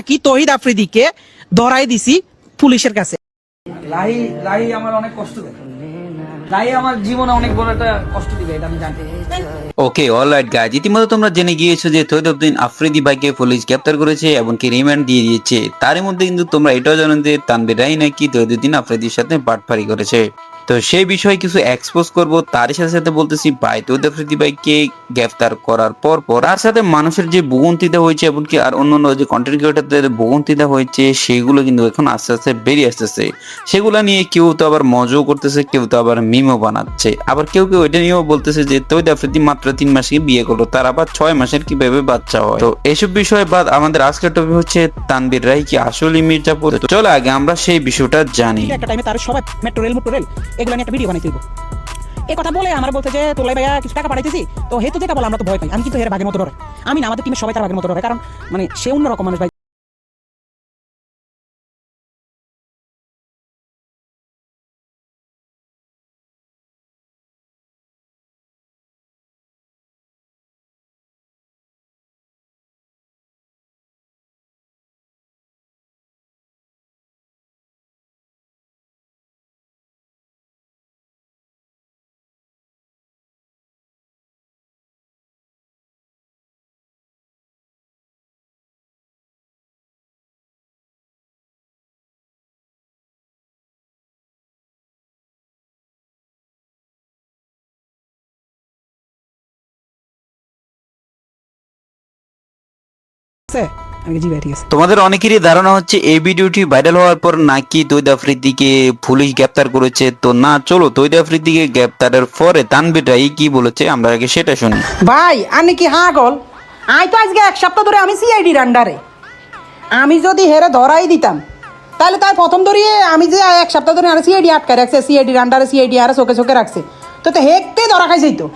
নাকি তহিদ আফ্রিদিকে ধরাই দিছি পুলিশের কাছে। লাহি লাহি আমার অনেক কষ্ট দেয়। লাহি আমার জীবনে অনেক বড় একটা কষ্ট দিবে এটা আমি জানি। ওকে অলরাইট গাইজ ইতিমধ্যে তোমরা জেনে গিয়েছো যে আফ্রিদি ভাইকে পুলিশ গ্রেপ্তার করেছে এমনকি রিমান্ড দিয়ে দিয়েছে। তারই মধ্যে কিন্তু তোমরা এটাও জানো যে তানবির রাই নাকি তৈদুদ্দিন আফ্রিদির সাথে বাটফারি করেছে। তো সেই বিষয়ে কিছু এক্সপোজ করব। তার সাথে সাথে বলতেছি, ভাই তৈদ আফ্রিদি ভাইকে গ্রেফতার করার পর পর তার সাথে মানুষের যে ভোগান্তিটা হয়েছে, এমনকি আর অন্যান্য যে কন্টেন্ট ক্রিয়েটারদের ভোগান্তিটা হয়েছে সেগুলো কিন্তু এখন আস্তে আস্তে বেরিয়ে আসতেছে। সেগুলো নিয়ে কেউ তো আবার মজাও করতেছে, কেউ তো আবার মিমও বানাচ্ছে। আবার কেউ কেউ এটা নিয়েও বলতেছে যে তৈদ আফ্রিদি মাত্র তিন মাসে বিয়ে করল, তার আবার ছয় মাসের কীভাবে বাচ্চা হয়? তো এসব বিষয়ে বাদ আমাদের আজকের টপিক হচ্ছে তানবীর রায় কি আসলে মির্জাপুর? তো চলো আগে আমরা সেই বিষয়টা জানি। একটা টাইমে তার সবাই মেট্রো রেল মেট্রো রেল এগুলো নিয়ে একটা ভিডিও বানাই দিব এই কথা বলে আমার বলতে যে তোলাই ভাইয়া কিছু টাকা পাঠাইতেছি? তো হেতু যেটা বলে, আমরা তো ভয় পাই। আমি কিন্তু হের বাঘের মতো ডরে আমি না আমাদের টিমের সবাই তার বাঘের মতো ডরে কারণ মানে সে অন্যরকম মানুষ ভাই। আছে। তোমাদের অনেকেরই ধারণা হচ্ছে এই ভিডিওটি ভাইরাল হওয়ার পর নাকি তৈদ আফ্রিদিকে পুলিশ গ্রেপ্তার করেছে। তো না চলো তৈদ আফ্রিদিকে গ্রেপ্তারের পরে তানবীর কি বলেছে আমরা আগে সেটা শুনি। ভাই আমি কি হাগল? আই তো আজকে এক সপ্তাহ ধরে আমি সিআইডির আন্ডারে আমি যদি হেরে ধরাই দিতাম তাহলে তাই প্রথম ধরিয়ে আমি যে এক সপ্তাহ ধরে আর সিআইডি আটকে রাখছে সিআইডির আন্ডারে সিআইডি আর চোখে চোখে রাখছে। তো তো হেকতে ধরা খাইছেই তো।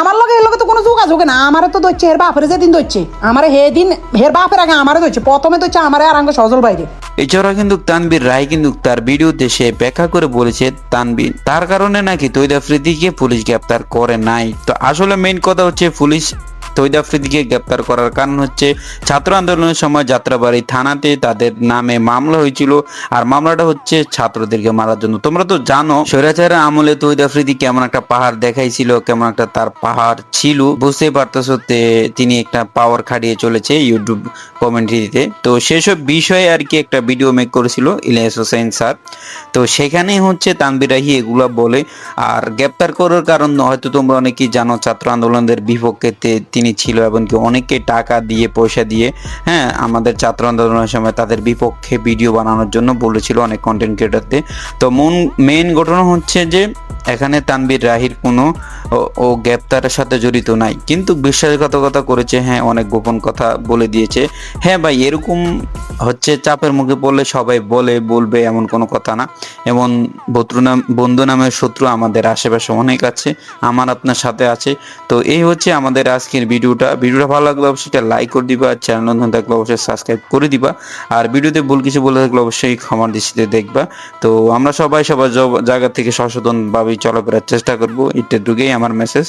আমার লগে এর লগে তো কোনো যোগাযোগ না আমার তো ধরছে হের বাপরে যেদিন ধরছে। আমার হে দিন হের বাপের আগে আমারও ধরছে। প্রথমে ধরছে আমার আর আঙ্গ সজল বাইরে এছাড়া কিন্তু তানবীর রায় কিন্তু তার ভিডিওতে সে ব্যাখ্যা করে বলেছে, তানবীর, তার কারণে নাকি তৈদ আফ্রিদিকে পুলিশ গ্রেপ্তার করে নাই। তো আসলে মেইন কথা হচ্ছে পুলিশ তৈদ আফ্রিদিকে গ্রেপ্তার করার কারণ হচ্ছে ছাত্র আন্দোলনের সময় যাত্রাবাড়ি থানাতে তাদের নামে মামলা হয়েছিল। আর মামলাটা হচ্ছে ছাত্রদেরকে মারার জন্য। তোমরা তো জানো, স্বৈরাচারের আমলে তৈদ আফ্রিদি কেমন একটা পাহাড় দেখাইছিল, কেমন একটা তার পাহাড় ছিল। বুঝতেই পারতেছো তিনি একটা পাওয়ার খাটিয়ে চলেছে ইউটিউব কমেন্ট্রিতে তো সেসব বিষয়ে আর কি একটা ভিডিও মেক করেছিল ইলিয়াস হোসেন স্যার। তো সেখানে হচ্ছে তানবিরাহি এগুলা বলে। আর গ্রেপ্তার করার কারণ হয়তো তোমরা অনেকেই জানো, ছাত্র আন্দোলনের বিপক্ষে তিনি ছিল এবং কি অনেকে টাকা দিয়ে, পয়সা দিয়ে হ্যাঁ আমাদের ছাত্র আন্দোলনের সময় তাদের বিপক্ষে ভিডিও বানানোর জন্য বলেছিল অনেক কন্টেন্ট ক্রিয়েটারদের তো মন মেন ঘটনা হচ্ছে যে এখানে তানবীর রাহির কোনো ও- গ্রেপ্তারের সাথে জড়িত নাই। কিন্তু বিশ্বাসঘাতকতা করেছে হ্যাঁ অনেক গোপন কথা বলে দিয়েছে। হ্যাঁ ভাই, এরকম হচ্ছে, চাপের মুখে পড়লে সবাই বলে, বলবে এমন কোনো কথা না। এমন বন্ধু নাম, বন্ধু নামের শত্রু আমাদের আশেপাশে অনেক আছে, আমার আপনার সাথে আছে। তো এই হচ্ছে আমাদের আজকের ভিডিওটা। ভিডিওটা ভালো লাগলে অবশ্যই লাইক করে দিবা আর চ্যানেল নতুন থাকলে অবশ্যই সাবস্ক্রাইব করে দিবা। আর ভিডিওতে ভুল কিছু বলে থাকলে অবশ্যই ক্ষমার দৃষ্টিতে দেখবা। তো আমরা সবাই সবার জায়গা থেকে সচেতন ভাবে চলাফেরার চেষ্টা করব। এটা ঢুকেই আমার মেসেজ